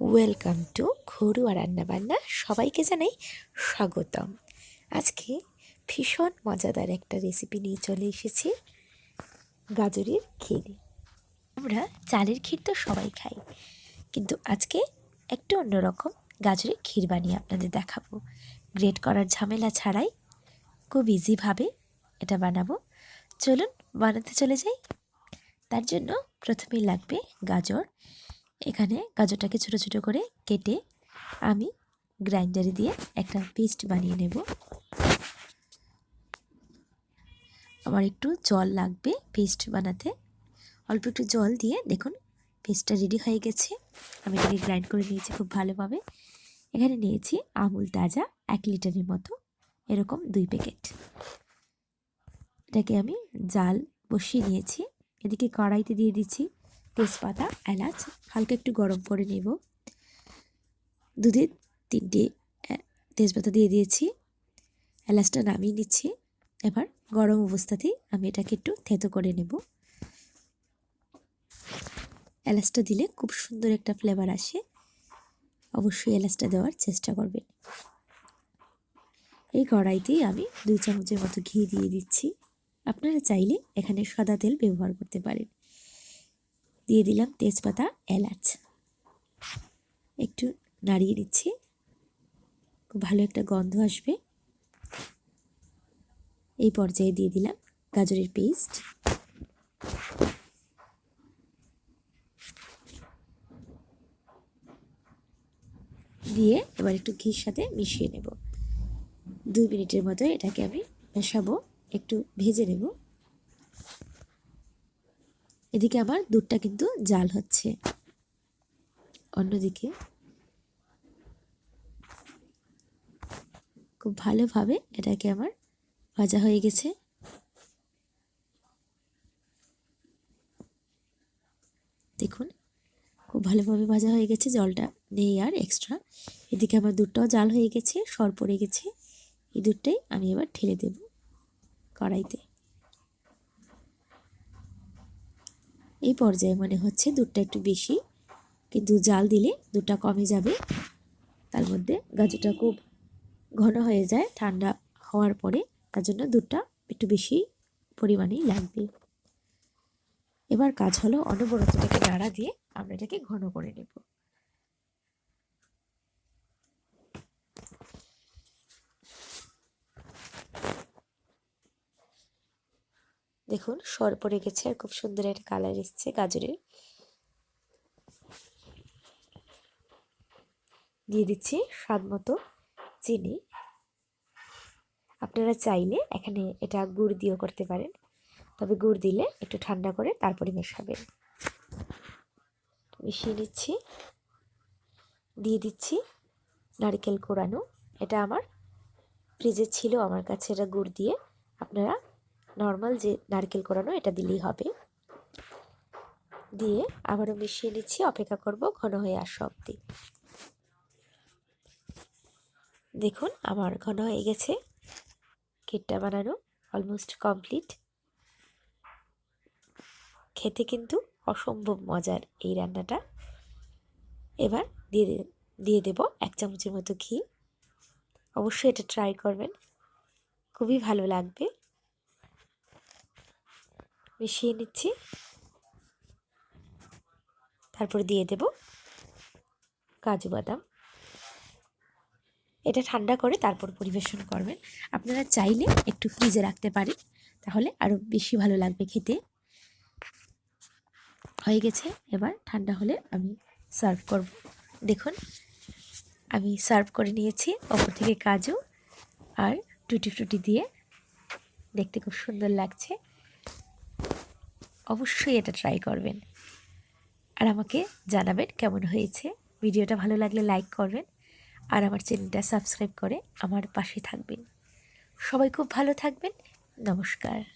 Welcome to ঘরুয়া রান্নাবান্না সবাইকে জানাই স্বাগতম। আজকে ভীষণ মজাদার একটা রেসিপি নিয়ে চলে এসেছি। গাজরের ক্ষীর। আমরা চালের ক্ষীর তো সবাই খাই। কিন্তু আজকে একটু অন্যরকম গাজরের ক্ষীর বানিয়ে আপনাদের দেখাবো। গ্রেট করার ঝামেলা ছাড়াই খুব ইজিভাবে এটা বানাবো। চলুন বানাতে চলে যাই। তার জন্য প্রথমেই লাগবে গাজর। এখানে গাজরটাকে ছোটো ছোটো করে কেটে আমি গ্রাইন্ডারে দিয়ে একটা পেস্ট বানিয়ে নেব। আমার একটু জল লাগবে পেস্ট বানাতে। অল্প একটু জল দিয়ে দেখুন পেস্টটা রেডি হয়ে গেছে। আমি এটাকে গ্রাইন্ড করে নিয়েছি খুব ভালোভাবে। এখানে নিয়েছি আমুল তাজা এক লিটারের মতো এরকম দুই প্যাকেট। এটাকে আমি জাল বসিয়ে নিয়েছি। এদিকে কড়াইতে দিয়ে দিচ্ছি তেজপাতা, এলাচ, হালকা একটু গরম করে নেব। দুধে তিনটে তেজপাতা দিয়ে দিয়েছি। এলাচটা নামিয়ে নিচ্ছি। এবার গরম অবস্থাতেই আমি এটাকে একটু থেতো করে নেব। এলাচটা দিলে খুব সুন্দর একটা ফ্লেভার আসে। অবশ্যই এলাচটা দেওয়ার চেষ্টা করবেন। এই কড়াইতেই আমি দুই চামচের মতো ঘি দিয়ে দিচ্ছি। আপনারা চাইলে এখানে সাদা তেল ব্যবহার করতে পারেন। দিয়ে দিলাম তেজপাতা, এলাচ। একটু নাড়িয়ে দিচ্ছি। খুব ভালো একটা গন্ধ আসবে। এই পর্যায়ে দিয়ে দিলাম গাজরের পেস্ট। দিয়ে এবার একটু ঘির সাথে মিশিয়ে নেব। দুই মিনিটের মতো এটাকে আমি মেশাবো, একটু ভেজে নেব। এদিকে আমার দুধটা কিন্তু জাল হচ্ছে। অন্যদিকে খুব ভালোভাবে এটাকে আমার ভাজা হয়ে গেছে। দেখুন, খুব ভালোভাবে ভাজা হয়ে গেছে, জলটা নেই আর এক্সট্রা এদিকে আমার দুধটাও জাল হয়ে গেছে, সর পড়ে গেছে। এই দুধটাই আমি এবার ঢেলে দেব কড়াইতে। এই পর্যায়ে মানে হচ্ছে দুধটা একটু বেশি, কিন্তু জাল দিলে দুধটা কমে যাবে। তার মধ্যে গাজরটা খুব ঘন হয়ে যায়, ঠান্ডা হওয়ার পরে তার জন্য দুধটা একটু বেশি পরিমাণেই লাগবে। এবার কাজ হলো অনবরতটাকে নাড়া দিয়ে আমরা এটাকে ঘন করে নেব। দেখুন সর পড়ে গেছে আর খুব সুন্দর একটা কালার এসছে গাজরের। দিয়ে দিচ্ছি স্বাদ মতো চিনি। আপনারা চাইলে এখানে এটা গুড় দিয়েও করতে পারেন, তবে গুড় দিলে একটু ঠান্ডা করে তারপরে মেশাবেন। মিশিয়ে নিচ্ছি। দিয়ে দিচ্ছি নারকেল কোরানো। এটা আমার ফ্রিজে ছিল, আমার কাছে এটা গুড় দিয়ে আপনারা নর্মাল যে নারকেল কোরানো, এটা দিলেই হবে। দিয়ে আবারও মিশিয়ে নিচ্ছি, অপেক্ষা করব ঘন হয়ে আসা অব্দি দেখুন, আমার ঘন হয়ে গেছে। কেকটা বানানো অলমোস্ট কমপ্লিট খেতে কিন্তু অসম্ভব মজার এই রান্নাটা। এবার দিয়ে দিয়ে দেব এক চামচের মতো ঘি। অবশ্যই এটা ট্রাই করবেন। খুবই ভালো লাগবে। মিশিয়ে নিচ্ছি। তারপর দিয়ে দেব কাজু বাদাম। এটা ঠান্ডা করে তারপর পরিবেশন করবেন। আপনারা চাইলে একটু ফ্রিজে রাখতে পারেন, তাহলে আরও বেশি ভালো লাগবে খেতে। হয়ে গেছে, এবার ঠান্ডা হলে আমি সার্ভ করব। দেখুন, আমি সার্ভ করে নিয়েছি ওপর থেকে কাজু আর টুটি ফ্রুটি দিয়ে। দেখতে খুব সুন্দর লাগছে। অবশ্যই এটা ট্রাই করবেন। আর আমাকে জানাবেন কেমন হয়েছে। ভিডিওটা ভালো লাগলে লাইক করবেন। আর আমার চ্যানেলটা সাবস্ক্রাইব করে আমার পাশে থাকবেন। সবাই খুব ভালো থাকবেন। নমস্কার।